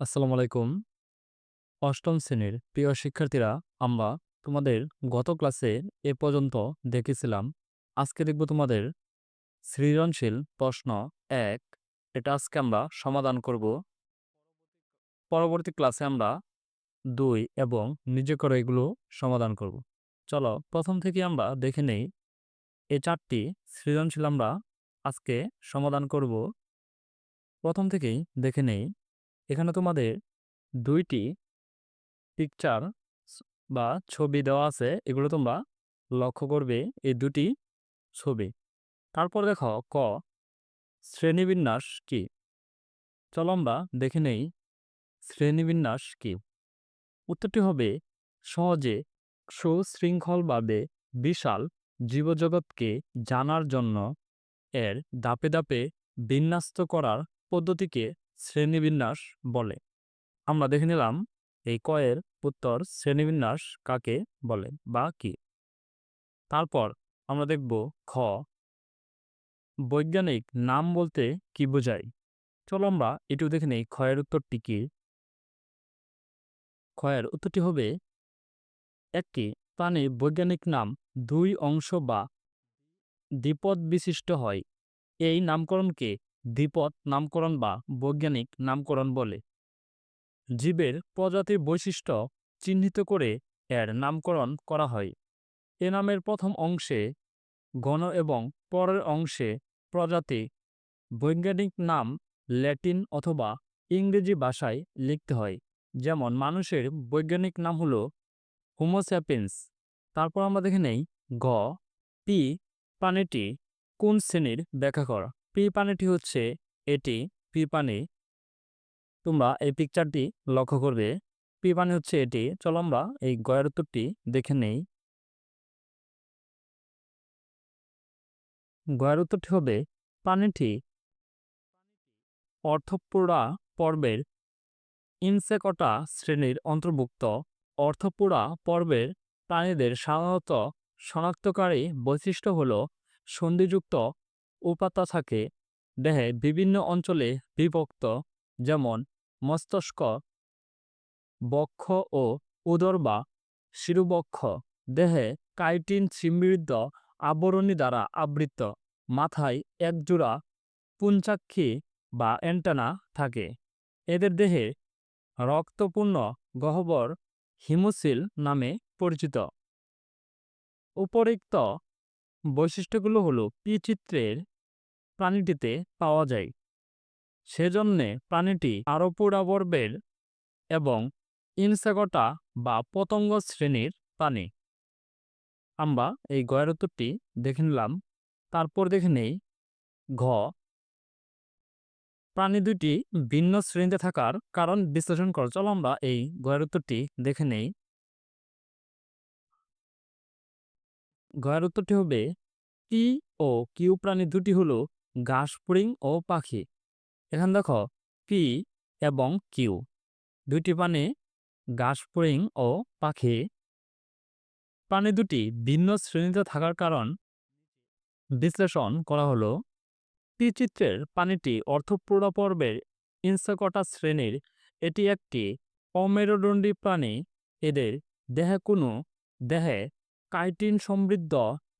আসসালামু আলাইকুম। অষ্টম শ্রেণির প্রিয় শিক্ষার্থীরা, আমরা তোমাদের গত ক্লাসে এ পর্যন্ত দেখেছিলাম। আজকে দেখব তোমাদের সৃজনশীল প্রশ্ন এক এটা আজকে আমরা সমাধান করব। পরবর্তী ক্লাসে আমরা দুই এবং নিজে করে এগুলো সমাধান করব। চলো প্রথম থেকে আমরা দেখে নেই এই চারটি সৃজনশীল আমরা আজকে সমাধান করব। প্রথম থেকেই দেখে নেই এখানে তোমাদের দুইটি পিকচার বা ছবি দেওয়া আছে। এগুলো তোমরা লক্ষ্য করবে এই দুটি ছবি। তারপর দেখো ক, শ্রেণীবিন্যাস কি? চলো আমরা দেখে নেই শ্রেণীবিন্যাস কি? উত্তরটি হবে সহজে সুশৃঙ্খলভাবে বিশাল জীবজগৎকে জানার জন্য এর দাপে দাপে বিন্যাস্ত করার পদ্ধতিকে শ্রেণীবিন্যাস বলে। আমরা দেখে নিলাম এই কয়ের উত্তর শ্রেণীবিন্যাস কাকে বলে বা কি। তারপর আমরা দেখব খ। বৈজ্ঞানিক নাম বলতে কি বোঝায়? চলো আমরা এটিও দেখে নেই, ক্ষয়ের উত্তরটি কি? ক্ষয়ের উত্তরটি হবে একটি প্রাণীর বৈজ্ঞানিক নাম দুই অংশ বা দ্বিপদ বিশিষ্ট হয়। এই নামকরণকে দ্বিপদ নামকরণ বা বৈজ্ঞানিক নামকরণ বলে। জীবের প্রজাতির বৈশিষ্ট্য চিহ্নিত করে এর নামকরণ করা হয়। এ নামের প্রথম অংশে গণ এবং পরের অংশে প্রজাতি বৈজ্ঞানিক নাম ল্যাটিন অথবা ইংরেজি ভাষায় লিখতে হয়। যেমন মানুষের বৈজ্ঞানিক নাম হলো হোমোস্যাপিন্স তারপর আমরা দেখে নেই গ পি, প্রাণীটি কোন শ্রেণির ব্যাখ্যা করা। পি প্রাণীটি হচ্ছে এটি পি প্রাণী তোমরা এই পিকচারটি লক্ষ্য করবে পি প্রাণী হচ্ছে এটি। চলো আমরা এই গয়ের উত্তরটি দেখে নেই। গয়ের উত্তরটি হবে প্রাণীটি অর্থপুরা পর্বের ইনসেকটা শ্রেণির অন্তর্ভুক্ত। অর্থপুরা পর্বের প্রাণীদের সাধারণত শনাক্তকারী বৈশিষ্ট্য হল সন্ধিযুক্ত উপাত্তা থাকে। দেহে বিভিন্ন অঞ্চলে বিভক্ত, যেমন মস্তিষ্ক, বক্ষ ও উদর বা শিরুবক্ষ। দেহে কাইটিন সমৃদ্ধ আবরণী দ্বারা আবৃত। মাথায় একজোড়া পুঞ্চাক্ষী বা অ্যান্টানা থাকে। এদের দেহে রক্তপূর্ণ গহ্বর হিমোসিল নামে পরিচিত। উপরিক্ত বৈশিষ্ট্যগুলো হলো পি চিত্রের প্রাণীটিতে পাওয়া যায়। সেজন্যে প্রাণীটি আরোপুরাবর্বের এবং ইনসেকটা বা পতঙ্গ শ্রেণির প্রাণী। আমরা এই গয়ের উত্তরটি দেখে নিলাম। তারপর দেখে নেই। ঘ। প্রাণী দুটি ভিন্ন শ্রেণীতে থাকার কারণ বিশ্লেষণ কর। চলো আমরা এই গয়ের উত্তরটি দেখে নেই। গয়ের উত্তরটি হবে পি ও কিউ প্রাণী দুটি হলো ঘাসফড়িং ও পাখি। এখানে দেখো, পি এবং কিউ। দুইটি প্রাণী ঘাসফড়িং ও পাখি। প্রাণী দুটি ভিন্ন শ্রেণীতে থাকার কারণ বিশ্লেষণ করা হলো। পি চিত্রের প্রাণীটি অর্থপূর্ণ পর্বের ইনসেকটা শ্রেণির। এটি একটি অমেরুদণ্ডী প্রাণী। এদের দেহে কোনো, দেহে কাইটিন সমৃদ্ধ,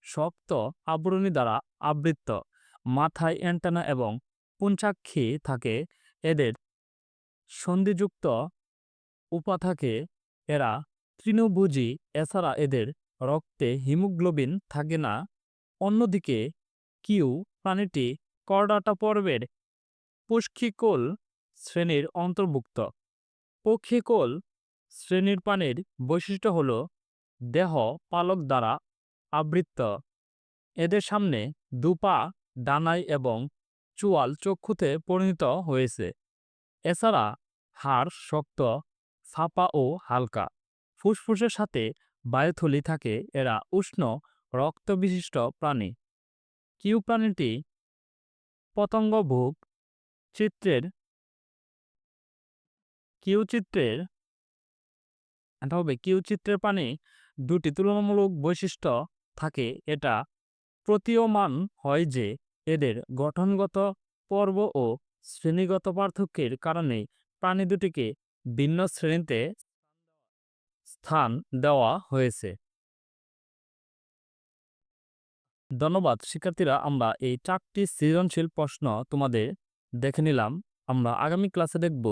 শক্ত আবরণী দ্বারা আবৃত। মাথায় অ্যান্টেনা এবং পুঞ্চাক্ষী থাকে এদের সন্ধিযুক্ত উপা থাকে এরা তৃণভোজী, এছাড়া এদের রক্তে হিমোগ্লোবিন থাকে না। অন্যদিকে কিউ প্রাণীটি করডাটা পর্বের পুষ্কিকোল শ্রেণির অন্তর্ভুক্ত। পক্ষিকোল শ্রেণির প্রাণীর বৈশিষ্ট্য হল দেহ পালক দ্বারা আবৃত। এদের সামনে দুপা ডানায় এবং চুয়াল চক্ষুতে পরিণত হয়েছে। এছাড়া হাড় শক্ত, ফাঁপা ও হালকা। ফুসফুসের সাথে বায়ুথলি থাকে, এরা উষ্ণ, রক্তবিশিষ্ট প্রাণী। কিউ প্রাণীটি পতঙ্গভোগ চিত্রের কিউ চিত্রের হবে কিউ চিত্রের প্রাণী। দুটি তুলনামূলক বৈশিষ্ট্য থাকে, এটা প্রতীয়মান হয় যে এদের গঠনগত পর্ব ও শ্রেণীগত পার্থক্যের কারণে প্রাণী দুটিকে ভিন্ন শ্রেণীতে স্থান দেওয়া হয়েছে। ধন্যবাদ, শিক্ষার্থীরা, আমরা এই চারটি সৃজনশীল প্রশ্ন তোমাদের দেখে নিলাম। আমরা আগামী ক্লাসে দেখব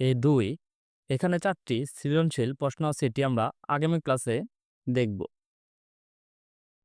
এই দুই। এখানে চারটি সৃজনশীল প্রশ্ন এটি আমরা আগামী ক্লাসে দেখব।